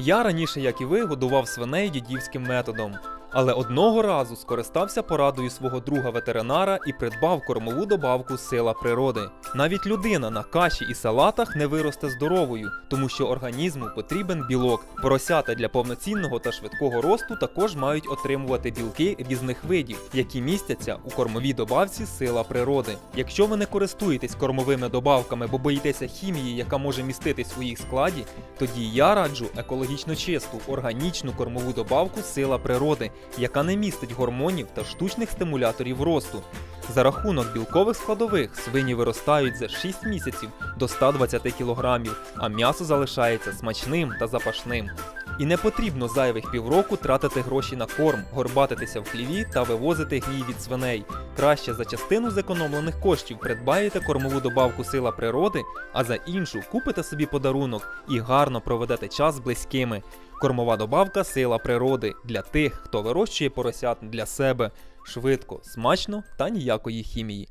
Я раніше, як і ви, годував свиней дідівським методом. Але одного разу скористався порадою свого друга ветеринара і придбав кормову добавку сила природи. Навіть людина на каші і салатах не виросте здоровою, тому що організму потрібен білок. Поросята для повноцінного та швидкого росту також мають отримувати білки різних видів, які містяться у кормовій добавці сила природи. Якщо ви не користуєтесь кормовими добавками, бо боїтеся хімії, яка може міститись у їх складі, тоді я раджу екологічно чисту органічну кормову добавку сила природи, яка не містить гормонів та штучних стимуляторів росту. За рахунок білкових складових свині виростають за 6 місяців до 120 кг, а м'ясо залишається смачним та запашним. І не потрібно зайвих півроку тратити гроші на корм, горбатитися в хліві та вивозити гній від свиней. Краще за частину зекономлених коштів придбаєте кормову добавку сила природи, а за іншу купите собі подарунок і гарно проведете час з близькими. Кормова добавка сила природи для тих, хто вирощує поросят для себе швидко, смачно та ніякої хімії.